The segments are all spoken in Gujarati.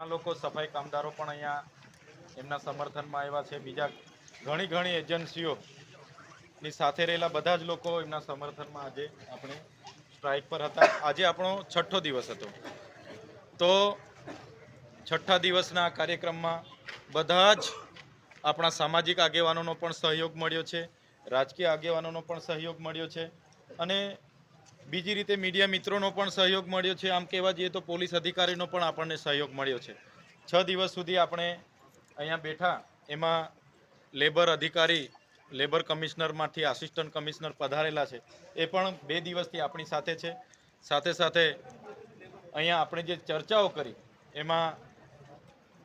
લોકો, સફાઈ કામદારો પણ અહીંયા એમના સમર્થનમાં આવ્યા છે. બીજા ઘણી ઘણી એજન્સીઓની સાથે રહેલા બધા જ લોકો એમના સમર્થનમાં આજે આપણે સ્ટ્રાઇક પર હતા. આજે આપણો છઠ્ઠો દિવસ હતો. તો છઠ્ઠા દિવસના કાર્યક્રમમાં બધા જ આપણા સામાજિક આગેવાનોનો પણ સહયોગ મળ્યો છે. રાજકીય આગેવાનોનો પણ સહયોગ મળ્યો છે. અને બીજી રીતે મીડિયા મિત્રોનો પણ સહયોગ મળ્યો છે. આમ કહેવા જઈએ તો પોલીસ અધિકારીનો પણ આપણને સહયોગ મળ્યો છે. છ દિવસ સુધી આપણે અહીંયા બેઠા એમાં લેબર અધિકારી, લેબર કમિશનરમાંથી આસિસ્ટન્ટ કમિશનર પધારેલા છે. એ પણ બે દિવસથી આપણી સાથે છે. સાથે સાથે અહીંયા આપણે જે ચર્ચાઓ કરી, એમાં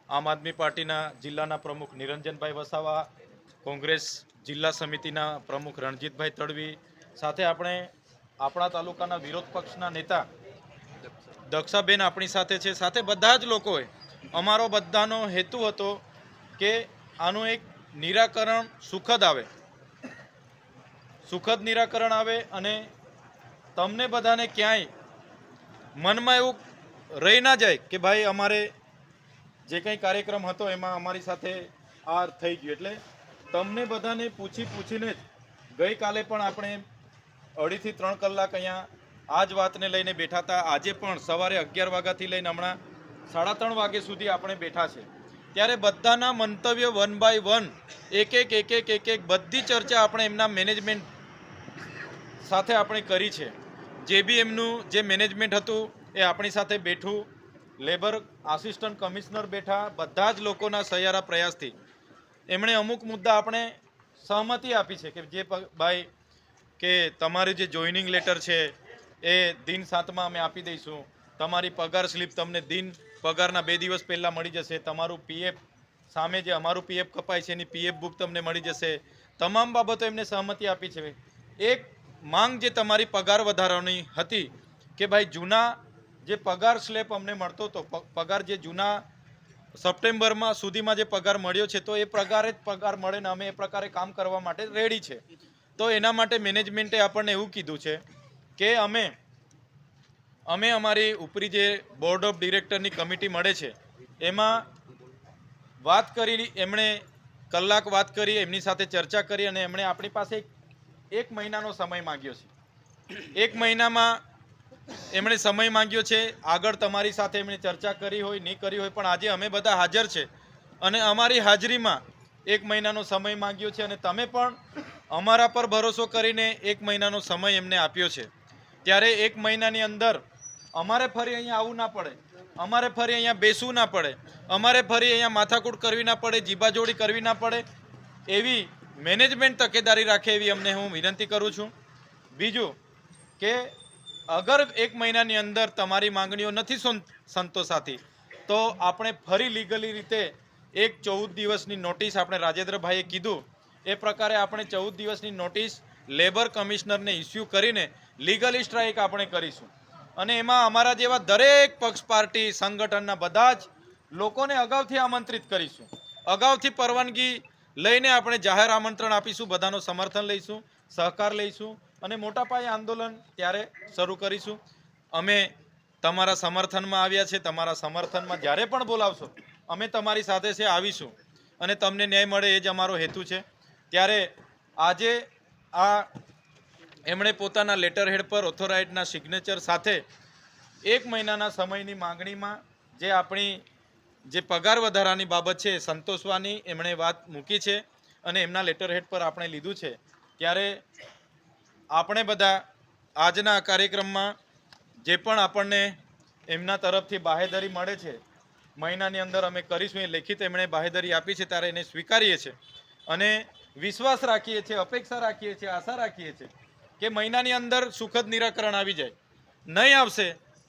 આમ આદમી પાર્ટીના જિલ્લાના પ્રમુખ નિરંજનભાઈ વસાવા, કોંગ્રેસ જિલ્લા સમિતિના પ્રમુખ રણજીતભાઈ તડવી, સાથે આપણે આપણા તાલુકાના વિરોધ પક્ષના નેતા દક્ષાબેન આપણી સાથે છે. સાથે બધા જ લોકોએ અમારો બધાનો હેતુ હતો કે આનું એક નિરાકરણ સુખદ આવે. સુખદ નિરાકરણ આવે અને તમને બધાને ક્યાંય મનમાં એવું રહી ના જાય કે ભાઈ અમારે જે કંઈ કાર્યક્રમ હતો એમાં અમારી સાથે આ થઈ ગયું. એટલે તમને બધાને પૂછી પૂછીને જ ગઈકાલે પણ આપણે અઢીથી ત્રણ કલાક અહીંયા આ જ વાતને લઈને બેઠા હતા. આજે પણ સવારે અગિયાર વાગ્યાથી લઈને હમણાં સાડા ત્રણ વાગ્યા સુધી આપણે બેઠા છે. ત્યારે બધાના મંતવ્ય વન બાય વન, એક એક એક એક એક એક બધી ચર્ચા આપણે એમના મેનેજમેન્ટ સાથે આપણે કરી છે. જે બી એમનું જે મેનેજમેન્ટ હતું એ આપણી સાથે બેઠું. લેબર આસિસ્ટન્ટ કમિશનર બેઠા, બધા જ લોકોના સહિયારા પ્રયાસથી. એમણે અમુક મુદ્દા આપણે સહમતિ આપી છે કે જે ભાઈ કે તમારું જે જોઈનિંગ લેટર છે, એ દિન સાતમાં અમે આપી દઈશું. તમારી પગાર સ્લિપ તમને દિન પગારના બે દિવસ પહેલાં મળી જશે. તમારું પીએફ સામે જે અમારું પીએફ કપાય છે, એની પીએફ બુક તમને મળી જશે. તમામ બાબતો એમને સહમતિ આપી છે. એક માંગ જે તમારી પગાર વધારવાની હતી કે ભાઈ જૂના જે પગાર સ્લેબ અમને મળતો હતો પગાર જે જૂના સપ્ટેમ્બરમાં સુધીમાં જે પગાર મળ્યો છે, તો એ પ્રકારે જ પગાર મળે ને અમે એ પ્રકારે કામ કરવા માટે રેડી છે. તો એના માટે મેનેજમેન્ટે આપણને એવું કીધું છે કે અમે અમે અમારી ઉપરી જે બોર્ડ ઓફ ડિરેક્ટરની કમિટી મળે છે, એમાં વાત કરી, એમણે કલાક વાત કરી, એમની સાથે ચર્ચા કરી અને એમણે આપણી પાસે એક મહિનાનો સમય માંગ્યો છે. એક મહિનામાં એમણે સમય માંગ્યો છે, આગળ તમારી સાથે એમણે ચર્ચા કરી હોય, નહીં કરી હોય, પણ આજે અમે બધા હાજર છે. અને અમારી હાજરીમાં એક મહિનાનો સમય માંગ્યો છે અને તમે પણ અમારા પર ભરોસો કરીને એક મહિનાનો સમય એમને આપ્યો છે. ત્યારે એક મહિનાની અંદર અમારે ફરી અહીંયા આવવું ના પડે, અમારે ફરી અહીંયા બેસવું ના પડે, અમારે ફરી અહીંયા માથાકૂટ કરવી ના પડે જીબાજોડી કરવી ના પડે, એવી મેનેજમેન્ટ તકેદારી રાખે એવી અમને હું વિનંતી કરું છું. બીજું કે અગર એક મહિનાની અંદર તમારી માંગણીઓ નથી સંતોષાતી, તો આપણે ફરી લીગલી રીતે એક ચૌદ દિવસની નોટિસ આપણે રાજેન્દ્રભાઈએ કીધું એ પ્રકારે આપણે ચૌદ દિવસની નોટિસ લેબર કમિશનરને ઇસ્યુ કરીને લીગલી સ્ટ્રાઇક આપણે કરીશું. અને એમાં અમારા જેવા દરેક પક્ષ પાર્ટી સંગઠનના બધા જ લોકોને અગાઉથી આમંત્રિત કરીશું. અગાઉથી પરવાનગી લઈને આપણે જાહેર આમંત્રણ આપીશું, બધાનો સમર્થન લઈશું, સહકાર લઈશું અને મોટા પાયે આંદોલન ત્યારે શરૂ કરીશું. અમે તમારા સમર્થનમાં આવ્યા છે, તમારા સમર્થનમાં જ્યારે પણ બોલાવશો, અમે તમારી સાથે છે, આવીશું. અને તમને ન્યાય મળે એ જ અમારો હેતુ છે. ત્યારે આજે આ એમણે પોતાના લેટર હેડ પર ઓથોરાઇટના સિગ્નેચર સાથે એક મહિનાના સમયની માંગણીમાં જે આપણી જે પગાર વધારાની બાબત છે સંતોષવાની એમણે વાત મૂકી છે અને એમના લેટર હેડ પર આપણે લીધું છે. ત્યારે આપણે બધા આજના કાર્યક્રમમાં જે પણ આપણને એમના તરફથી બાહેધરી મળે છે, મહિનાની અંદર અમે કરીશું એ લેખિત એમણે બાહેધરી આપી છે, ત્યારે એને સ્વીકારીએ છીએ. અને વિશ્વાસ રાખીએ છીએ, અપેક્ષા રાખીએ છીએ, આશા રાખીએ છીએ કે મહિનાની અંદર સુખદ નિરાકરણ આવી જાય. નહીં આવશે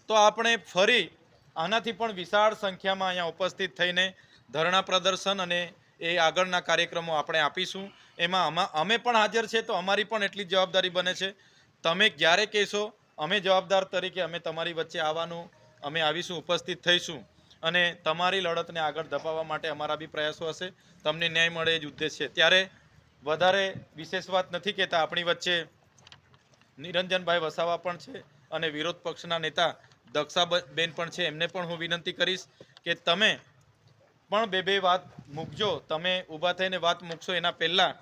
તો આપણે ફરી આનાથી પણ વિશાળ સંખ્યામાં અહીંયા ઉપસ્થિત થઈને ધરણા પ્રદર્શન અને એ આગળના કાર્યક્રમો આપણે આપીશું. એમાં અમા પણ હાજર છે તો અમારી પણ એટલી જવાબદારી બને છે. તમે ક્યારે કહેશો? અમે જવાબદાર તરીકે અમે તમારી વચ્ચે આવવાનું, અમે આવીશું, ઉપસ્થિત થઈશું. અને તમારી લડતને આગળ ધપાવવા માટે અમારા બી પ્રયાસો હશે. તમને ન્યાય મળે એ જ ઉદ્દેશ છે ત્યારે વધારે વિશેષ વાત નથી કહેતા. આપણી વચ્ચે નિરંજનભાઈ વસાવા પણ છે અને વિરોધ પક્ષના નેતા દક્ષાબેન પણ છે. એમને પણ હું વિનંતી કરીશ કે તમે પણ બે બે વાત મૂકજો. તમે ઊભા થઈને વાત મૂકશો. એના પહેલાં